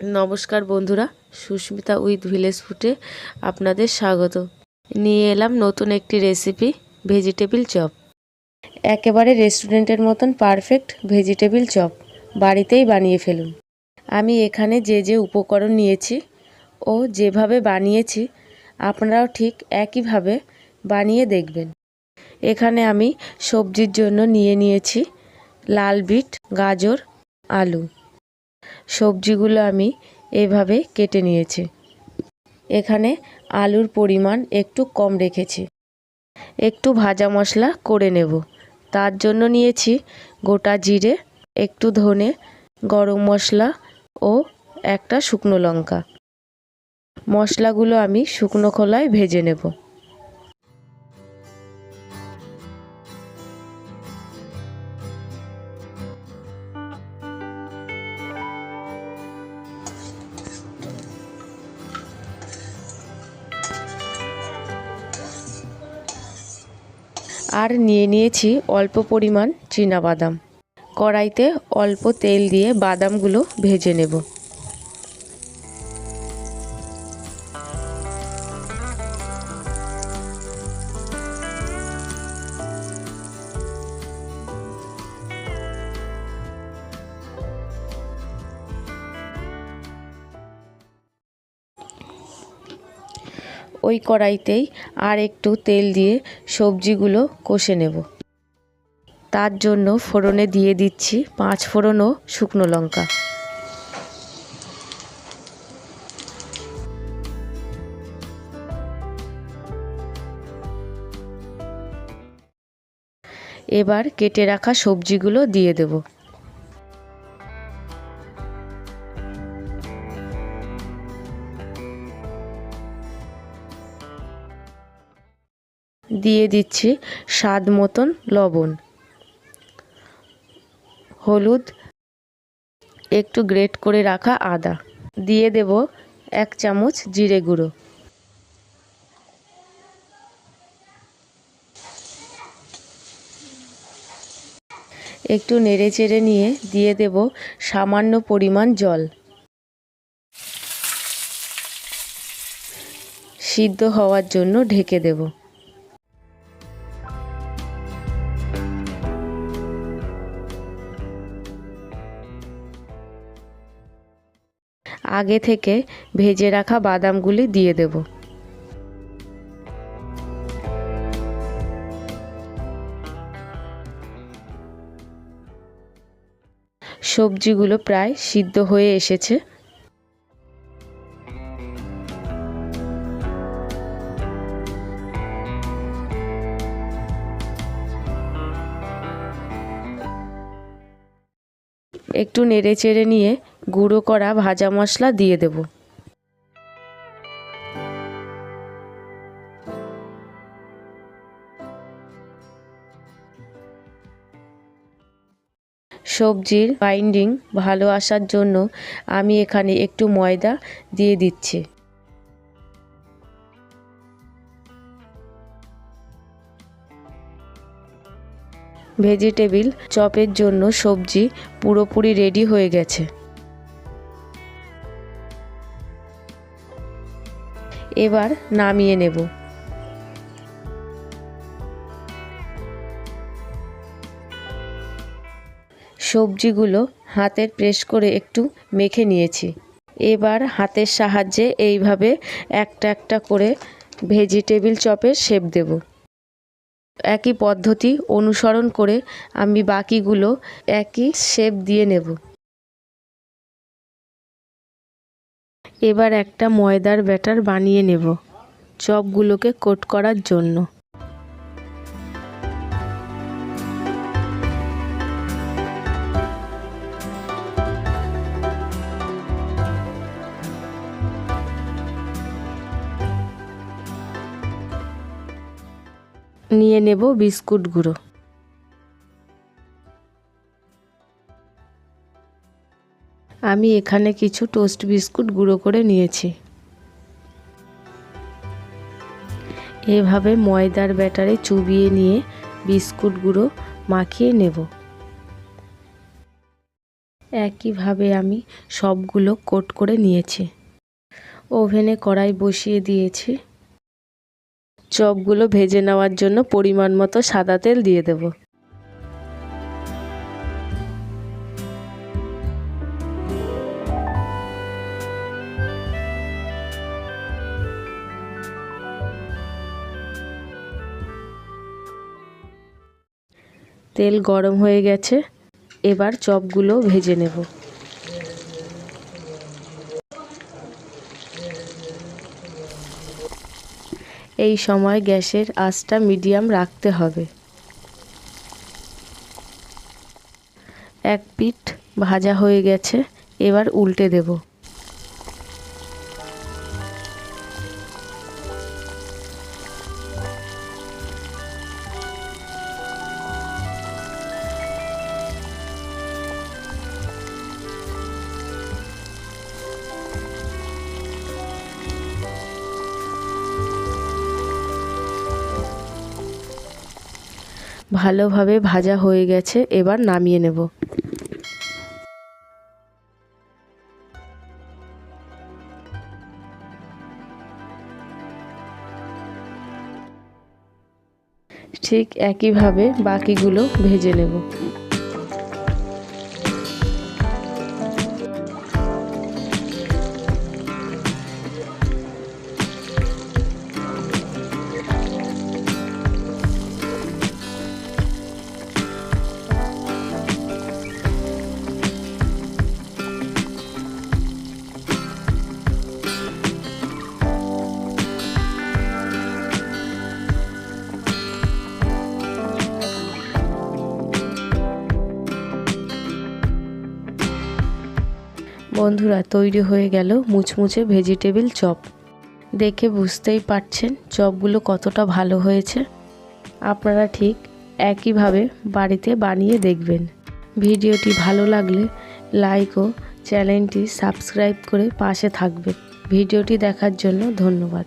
নমস্কার বন্ধুরা, Susmita with village ফুটে আপনাদের স্বাগত। নিয়ে এলাম নতুন একটি রেসিপি ভেজিটেবিল চপ একেবারে রেস্টুরেন্টের মতন পারফেক্ট ভেজিটেবিল চপ বাড়িতেই বানিয়ে ফেলুন। আমি এখানে যে যে উপকরণ নিয়েছি ও যেভাবে বানিয়েছি, আপনারাও ঠিক একইভাবে বানিয়ে দেখবেন। এখানে আমি সবজির জন্য নিয়ে নিয়েছি লাল বিট, গাজর, আলু। সবজিগুলো আমি এভাবে কেটে নিয়েছি। এখানে আলুর পরিমাণ একটু কম রেখেছি। একটু ভাজা মশলা করে নেব। তার জন্য নিয়েছি গোটা জিরে, একটু ধনে, গরম মশলা ও একটা শুকনো লঙ্কা। মশলাগুলো আমি শুকনো খোলায় ভেজে নেব। আর নিয়ে নিয়েছি অল্প পরিমাণ বাদাম। কড়াইতে অল্প তেল দিয়ে বাদামগুলো ভেজে নেব। ওই কড়াইতেই আর একটু তেল দিয়ে সবজিগুলো কষে নেব। তার জন্য ফোড়নে দিয়ে দিচ্ছি পাঁচ ফোড়ন ও শুকনো লঙ্কা। এবার কেটে রাখা সবজিগুলো দিয়ে দেব। দিয়ে দিচ্ছি স্বাদ মতন লবণ। হলুদ একটু গ্রেট করে রাখা আদা। দিয়ে দেব এক চামচ জিরে গুঁড়ো। একটু নেড়ে চেড়ে নিয়ে দিয়ে দেব সামান্য পরিমাণ জল। সিদ্ধ হওয়ার জন্য ঢেকে দেব। আগে থেকে ভেজে রাখা বাদামগুলি দিয়ে দেব। সবজিগুলো প্রায় সিদ্ধ হয়ে এসেছে। একটু নেড়ে চেড়ে নিয়ে গুঁড়ো করা ভাজা মশলা দিয়ে দেব। সবজির বাইন্ডিং ভালো আসার জন্য আমি এখানে একটু ময়দা দিয়ে দিচ্ছি। ভেজিটেবিল, চপের জন্য সবজি পুরোপুরি রেডি হয়ে গেছে। এবার নামিয়ে নেব। সবজিগুলো হাতের প্রেস করে একটু মেখে নিয়েছি। এবার হাতের সাহায্যে এইভাবে একটা একটা করে ভেজিটেবিল, চপের শেপ দেব। একই পদ্ধতি অনুসরণ করে আমি বাকিগুলো একই শেপ দিয়ে নেব। এবার একটা ময়দার ব্যাটার বানিয়ে নেব, চপগুলোকে কোট করার জন্য। নিয়ে নেব বিস্কুট গুঁড়ো। আমি এখানে কিছু টোস্ট বিস্কুট গুঁড়ো করে নিয়েছি। এভাবে ময়দার ব্যাটারে চুবিয়ে নিয়ে বিস্কুট গুঁড়ো মাখিয়ে নেব। একইভাবে আমি সবগুলো কোট করে নিয়েছি। ওভেনে কড়াই বসিয়ে দিয়েছি। চপগুলো ভেজে নেওয়ার জন্য পরিমাণ মতো সাদা তেল দিয়ে দেব। তেল গরম হয়ে গেছে, এবার চপগুলো ভেজে নেব। এই সময় গ্যাসের আঁচটা মিডিয়াম রাখতে হবে। এক পিঠ ভাজা হয়ে গেছে, এবার উল্টে দেব। ভালোভাবে ভাজা হয়ে গেছে এবার নামিয়ে নেব। ঠিক একইভাবে বাকিগুলো ভেজে নেব। বন্ধুরা, তৈরি হয়ে গেল মুচমুচে ভেজিটেবিল চপ। দেখে বুঝতেই পারছেন চপগুলো কতটা ভালো হয়েছে। আপনারা ঠিক একইভাবে বাড়িতে বানিয়ে দেখবেন। ভিডিওটি ভালো লাগলে লাইক ও চ্যানেলটি সাবস্ক্রাইব করে পাশে থাকবেন। ভিডিওটি দেখার জন্য ধন্যবাদ।